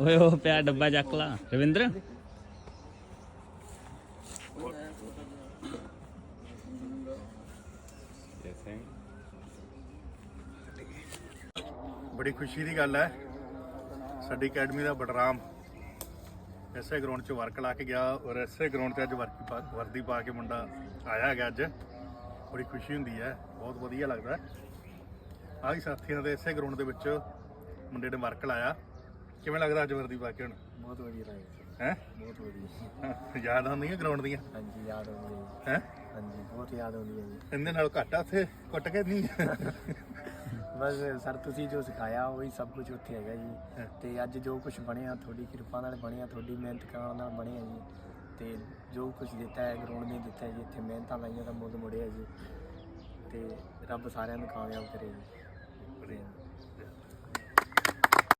ਓਏ, ਉਹ ਪਿਆ ਡੱਬਾ ਚੱਕ ਲਾ। ਰਵਿੰਦਰ? ਬੜੀ ਖੁਸ਼ੀ ਦੀ ਗੱਲ ਹੈ। ਸਾਡੀ ਅਕੈਡਮੀ ਦਾ ਬਟਰਾਮ ਐਸੇ ਗਰਾਊਂਡ 'ਚ ਵਰਕ ਲਾ ਕੇ ਗਿਆ ਔਰ ਐਸੇ ਗਰਾਊਂਡ 'ਤੇ ਅੱਜ ਵਰਕ ਪਾ ਵਰਦੀ ਪਾ ਕੇ ਮੁੰਡਾ ਆਇਆ ਹੈਗਾ ਅੱਜ। ਬੜੀ ਖੁਸ਼ੀ ਹੁੰਦੀ ਹੈ। ਬਹੁਤ ਵਧੀਆ ਲੱਗਦਾ ਆਹੀ ਸਾਥੀਆਂ ਦੇ ਐਸੇ ਗਰਾਊਂਡ ਦੇ ਵਿੱਚ ਮੁੰਡੇ ਨੇ ਵਰਕ ਲਾਇਆ। ਕਿਵੇਂ ਲੱਗਦਾ ਅੱਜ ਵਰਦੀ ਪਾ ਕੇ ਹੁਣ ਬਹੁਤ ਵਧੀਆ ਲੱਗਦਾ ਹੈ? ਬਹੁਤ ਵਧੀਆ। ਯਾਦ ਆਉਂਦੀਆਂ ਗਰਾਊਂਡ ਦੀਆਂ? ਹਾਂਜੀ ਯਾਦ ਆਉਂਦੀ ਹੈ। ਹਾਂਜੀ ਬਹੁਤ ਯਾਦ ਆਉਂਦੀ ਹੈ ਜੀ। ਇਹਦੇ ਨਾਲ ਘੱਟ ਉੱਥੇ? ਕੁੱਟ ਕੇ ਨਹੀਂ? ਬਸ ਸਰ ਤੁਸੀਂ ਜੋ ਸਿਖਾਇਆ ਉਹੀ ਸਭ ਕੁਝ ਉੱਥੇ ਹੈਗਾ ਜੀ। ਤੇ ਅੱਜ ਜੋ ਕੁਝ ਬਣਿਆ ਤੁਹਾਡੀ ਕਿਰਪਾ ਨਾਲ ਬਣਿਆ ਤੁਹਾਡੀ ਮਿਹਨਤ ਕਰਨ ਨਾਲ ਬਣਿਆ ਜੀ। ਤੇ ਜੋ ਕੁਝ ਦਿੱਤਾ ਹੈ ਗਰਾਊਂਡ ਨੇ ਦਿੱਤਾ ਹੈ ਜੀ ਇੱਥੇ ਮਿਹਨਤਾਂ ਲਾਈਆਂ ਦਾ ਮੁੱਲ ਮੁੜਿਆ ਜੀ। ਤੇ ਰੱਬ ਸਾਰਿਆਂ ਨੂੰ ਕਾਮਯਾਬ ਕਰੇ ਜੀ।